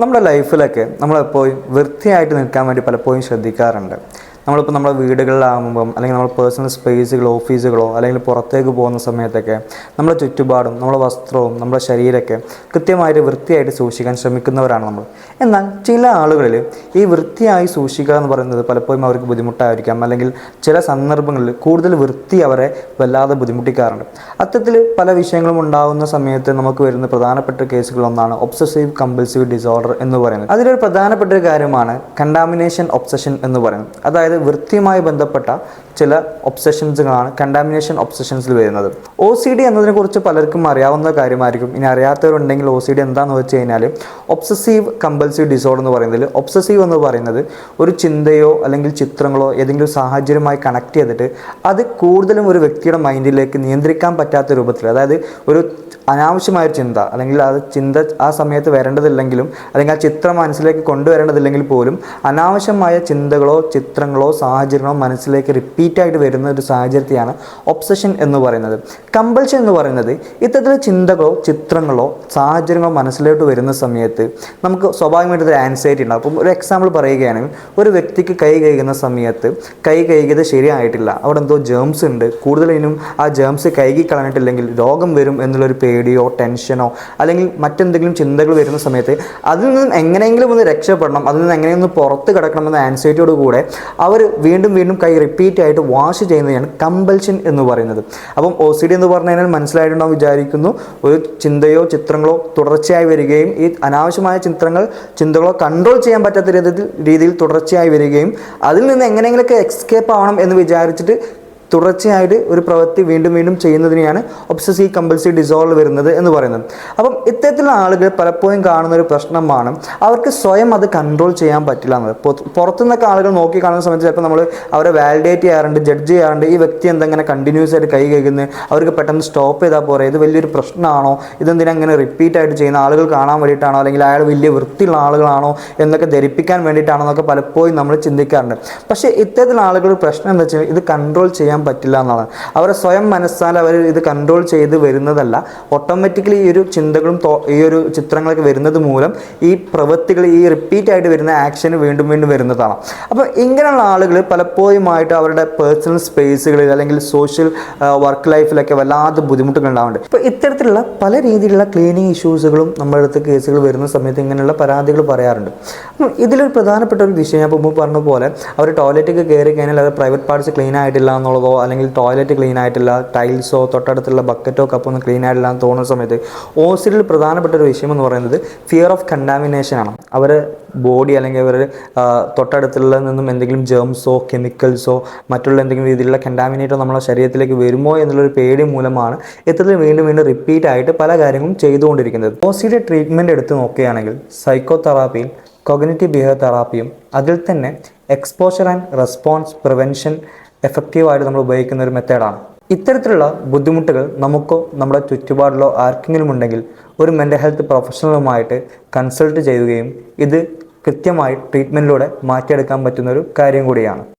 നമ്മുടെ ലൈഫിലൊക്കെ നമ്മളെപ്പോഴും വൃത്തിയായിട്ട് നിൽക്കാൻ വേണ്ടി പലപ്പോഴും ശ്രദ്ധിക്കാറുണ്ട്. നമ്മളിപ്പോൾ നമ്മുടെ വീടുകളിലാകുമ്പം അല്ലെങ്കിൽ നമ്മൾ പേഴ്സണൽ സ്പേസുകളോ ഓഫീസുകളോ അല്ലെങ്കിൽ പുറത്തേക്ക് പോകുന്ന സമയത്തൊക്കെ നമ്മുടെ ചുറ്റുപാടും നമ്മുടെ വസ്ത്രവും നമ്മുടെ ശരീരമൊക്കെ കൃത്യമായിട്ട് വൃത്തിയായിട്ട് സൂക്ഷിക്കാൻ ശ്രമിക്കുന്നവരാണ് നമ്മൾ. എന്നാൽ ചില ആളുകളിൽ ഈ വൃത്തിയായി സൂക്ഷിക്കുക എന്ന് പറയുന്നത് പലപ്പോഴും അവർക്ക് ബുദ്ധിമുട്ടായിരിക്കാം. അല്ലെങ്കിൽ ചില സന്ദർഭങ്ങളിൽ കൂടുതൽ വൃത്തി അവരെ വല്ലാതെ ബുദ്ധിമുട്ടിക്കാറുണ്ട്. അത്തരത്തിൽ പല വിഷയങ്ങളും ഉണ്ടാകുന്ന സമയത്ത് നമുക്ക് വരുന്ന പ്രധാനപ്പെട്ട കേസുകളൊന്നാണ് ഒബ്സസീവ് കമ്പൽസീവ് ഡിസോർഡർ എന്ന് പറയുന്നത്. അതിലൊരു പ്രധാനപ്പെട്ട ഒരു കാര്യമാണ് കണ്ടാമിനേഷൻ ഒബ്സഷൻ എന്ന് പറയുന്നത്. അതായത് വൃത്തിയുമായി ബന്ധപ്പെട്ട ചില ഒബ്സഷൻസുകളാണ് കണ്ടാമിനേഷൻ ഒബ്സഷൻസിൽ വരുന്നത്. ഒ സി ഡി എന്നതിനെക്കുറിച്ച് പലർക്കും അറിയാവുന്ന കാര്യമായിരിക്കും. ഇനി അറിയാത്തവരുണ്ടെങ്കിൽ ഒ സി ഡി എന്താണെന്ന് വെച്ച് കഴിഞ്ഞാൽ ഒബ്സസീവ് കമ്പൽസീവ് ഡിസോർഡർ എന്ന് പറയുന്നതിൽ ഒബ്സസീവ് എന്ന് പറയുന്നത് ഒരു ചിന്തയോ അല്ലെങ്കിൽ ചിത്രങ്ങളോ ഏതെങ്കിലും സാഹചര്യമായി കണക്ട് ചെയ്തിട്ട് അത് കൂടുതലും ഒരു വ്യക്തിയുടെ മൈൻഡിലേക്ക് നിയന്ത്രിക്കാൻ പറ്റാത്ത രൂപത്തിൽ അതായത് ഒരു അനാവശ്യമായ ചിന്ത അല്ലെങ്കിൽ ആ ചിന്ത ആ സമയത്ത് വരേണ്ടതില്ലെങ്കിലും അല്ലെങ്കിൽ ആ ചിത്രം മനസ്സിലേക്ക് കൊണ്ടുവരേണ്ടതില്ലെങ്കിൽ പോലും അനാവശ്യമായ ചിന്തകളോ ചിത്രങ്ങളോ സാഹചര്യങ്ങളോ മനസ്സിലേക്ക് റിപ്പീറ്റായിട്ട് വരുന്ന ഒരു സാഹചര്യത്തെയാണ് ഒബ്സഷൻ എന്ന് പറയുന്നത്. കമ്പൾഷൻ എന്ന് പറയുന്നത് ഇത്തരത്തിലെ ചിന്തകളോ ചിത്രങ്ങളോ സാഹചര്യങ്ങളോ മനസ്സിലോട്ട് വരുന്ന സമയത്ത് നമുക്ക് സ്വാഭാവികമായിട്ട് ഒരു ആൻസൈറ്റി ഉണ്ടാകും അപ്പം ഒരു എക്സാമ്പിൾ പറയുകയാണെങ്കിൽ ഒരു വ്യക്തിക്ക് കൈ കഴുകുന്ന സമയത്ത് കൈ കഴുകിയത് ശരിയായിട്ടില്ല. അവിടെ എന്തോ ജേംസ് ഉണ്ട്. കൂടുതലും ആ ജേംസ് കഴുകി കളഞ്ഞിട്ടില്ലെങ്കിൽ രോഗം വരും എന്നുള്ളൊരു പേടിയോ ടെൻഷനോ അല്ലെങ്കിൽ മറ്റെന്തെങ്കിലും ചിന്തകൾ വരുന്ന സമയത്ത് അതിൽ നിന്നും എങ്ങനെയെങ്കിലും ഒന്ന് രക്ഷപ്പെടണം അതിൽ നിന്ന് എങ്ങനെയൊന്ന് പുറത്ത് കിടക്കണമെന്ന ആൻസൈറ്റിയോട് കൂടെ അവർ വീണ്ടും വീണ്ടും കൈ റിപ്പീറ്റ് ആയിട്ട് വാഷ് ചെയ്യുന്നതാണ് കമ്പൽഷൻ എന്ന് പറയുന്നത്. അപ്പം ഒ സി ഡി എന്ന് പറഞ്ഞു കഴിഞ്ഞാൽ മനസ്സിലായിട്ടുണ്ടാവും വിചാരിക്കുന്നു. ഒരു ചിന്തയോ ചിത്രങ്ങളോ തുടർച്ചയായി വരികയും ഈ അനാവശ്യമായ ചിത്രങ്ങൾ ചിന്തകളോ കൺട്രോൾ ചെയ്യാൻ പറ്റാത്ത രീതിയിൽ രീതിയിൽ തുടർച്ചയായി വരികയും അതിൽ നിന്ന് എങ്ങനെയെങ്കിലുമൊക്കെ എക്സ്കേപ്പ് ആവണം എന്ന് വിചാരിച്ചിട്ട് തുടർച്ചയായിട്ട് ഒരു പ്രവൃത്തി വീണ്ടും വീണ്ടും ചെയ്യുന്നതിനെയാണ് ഒബ്സസീവ് കമ്പൽസീവ് ഡിസോൾവ് വരുന്നത് എന്ന് പറയുന്നത്. അപ്പം ഇത്തരത്തിലുള്ള ആളുകൾ പലപ്പോഴും കാണുന്ന ഒരു പ്രശ്നമാണ്. അവർക്ക് സ്വയം അത് കൺട്രോൾ ചെയ്യാൻ പറ്റില്ല എന്നത്. പുറത്തു പുറത്തുനിന്നൊക്കെ ആളുകൾ നോക്കി കാണുന്ന സമയത്ത് ചിലപ്പോൾ നമ്മൾ അവരെ വാലിഡേറ്റ് ചെയ്യാറുണ്ട് ജഡ്ജ് ചെയ്യാറുണ്ട്. ഈ വ്യക്തി എന്തെങ്ങനെ കണ്ടിന്യൂസ് ആയിട്ട് കൈ കഴിക്കുന്നത് അവർക്ക് പെട്ടെന്ന് സ്റ്റോപ്പ് ചെയ്താൽ പോരെ? ഇത് വലിയൊരു പ്രശ്നമാണോ? ഇതെന്തിനാ അങ്ങനെ റിപ്പീറ്റ് ആയിട്ട് ചെയ്യുന്ന ആളുകൾ കാണാൻ വേണ്ടിയിട്ടാണോ? അല്ലെങ്കിൽ അയാൾ വലിയ വൃത്തിയുള്ള ആളുകളാണോ? എന്നൊക്കെ ധരിപ്പിക്കാൻ വേണ്ടിയിട്ടാണോ എന്നൊക്കെ പലപ്പോഴും നമ്മൾ ചിന്തിക്കാറുണ്ട്. പക്ഷേ ഇത്തരത്തിലുള്ള ആളുകളുടെ പ്രശ്നം എന്താ വെച്ചാൽ ഇത് കൺട്രോൾ ചെയ്യാൻ പറ്റില്ല എന്നുള്ളത് അവരെ സ്വയം മനസ്സാൽ അവർ ഇത് കൺട്രോൾ ചെയ്ത് വരുന്നതല്ല. ഓട്ടോമാറ്റിക്കലി ഈ ഒരു ചിന്തകളും ഈ ഒരു ചിത്രങ്ങളൊക്കെ വരുന്നത് മൂലം ഈ പ്രവൃത്തികൾ ഈ റിപ്പീറ്റ് ആയിട്ട് വരുന്ന ആക്ഷന് വീണ്ടും വീണ്ടും വരുന്നതാണ്. അപ്പോൾ ഇങ്ങനെയുള്ള ആളുകൾ പലപ്പോഴുമായിട്ട് അവരുടെ പേഴ്സണൽ സ്പേസുകളിൽ അല്ലെങ്കിൽ സോഷ്യൽ വർക്ക് ലൈഫിലൊക്കെ വല്ലാതെ ബുദ്ധിമുട്ടുകൾ ഉണ്ടാവുന്നുണ്ട് അപ്പോൾ ഇത്തരത്തിലുള്ള പല രീതിയിലുള്ള ക്ലീനിങ് ഇഷ്യൂസുകളും നമ്മുടെ അടുത്ത് കേസുകൾ വരുന്ന സമയത്ത് ഇങ്ങനെയുള്ള പരാതികൾ പറയാറുണ്ട്. അപ്പം ഇതിലൊരു പ്രധാനപ്പെട്ട ഒരു വിഷയം ഞാൻ മുമ്പ് പറഞ്ഞ പോലെ അവർ ടോയ്ലറ്റൊക്കെ കയറി കഴിഞ്ഞാൽ അത് പ്രൈവറ്റ് പാർട്സ് ക്ലീൻ ആയിട്ടില്ല എന്നുള്ളതോ അല്ലെങ്കിൽ ടോയ്ലറ്റ് ക്ലീൻ ആയിട്ടില്ല ടൈൽസോ തൊട്ടടുത്തുള്ള ബക്കറ്റോ കപ്പോ ഒന്നും ക്ലീൻ ആയിട്ടില്ല എന്ന് തോന്നുന്ന സമയത്ത് ഓസിഡിൽ പ്രധാനപ്പെട്ട ഒരു വിഷയം എന്ന് പറയുന്നത് ഫിയർ ഓഫ് കണ്ടാമിനേഷൻ ആണ്. അവർ ബോഡി അല്ലെങ്കിൽ അവർ തൊട്ടടുത്തുള്ള നിന്നും എന്തെങ്കിലും ജേംസോ കെമിക്കൽസോ മറ്റുള്ള എന്തെങ്കിലും രീതിയിലുള്ള കണ്ടാമിനേറ്റോ നമ്മളെ ശരീരത്തിലേക്ക് വരുമോ എന്നുള്ളൊരു പേടി മൂലമാണ് ഇത്തരത്തിൽ വീണ്ടും വീണ്ടും റിപ്പീറ്റ് ആയിട്ട് പല കാര്യങ്ങളും ചെയ്തുകൊണ്ടിരിക്കുന്നത്. ഓസിയുടെ ട്രീറ്റ്മെന്റ് എടുത്ത് നോക്കുകയാണെങ്കിൽ സൈക്കോ തെറാപ്പിയിൽ കൊഗ്നറ്റീവ് ബിഹേവ് തെറാപ്പിയും അതിൽ തന്നെ എക്സ്പോഷർ ആൻഡ് റെസ്പോൺസ് പ്രിവെൻഷൻ എഫക്റ്റീവായിട്ട് നമ്മൾ ഉപയോഗിക്കുന്ന ഒരു മെത്തേഡാണ്. ഇത്തരത്തിലുള്ള ബുദ്ധിമുട്ടുകൾ നമുക്കോ നമ്മുടെ ചുറ്റുപാടിലോ ആർക്കെങ്കിലും ഉണ്ടെങ്കിൽ ഒരു മെന്റൽ ഹെൽത്ത് പ്രൊഫഷണലുമായിട്ട് കൺസൾട്ട് ചെയ്യുകയും ഇത് കൃത്യമായി ട്രീറ്റ്മെന്റിലൂടെ മാറ്റിയെടുക്കാൻ പറ്റുന്ന ഒരു കാര്യം കൂടിയാണ്.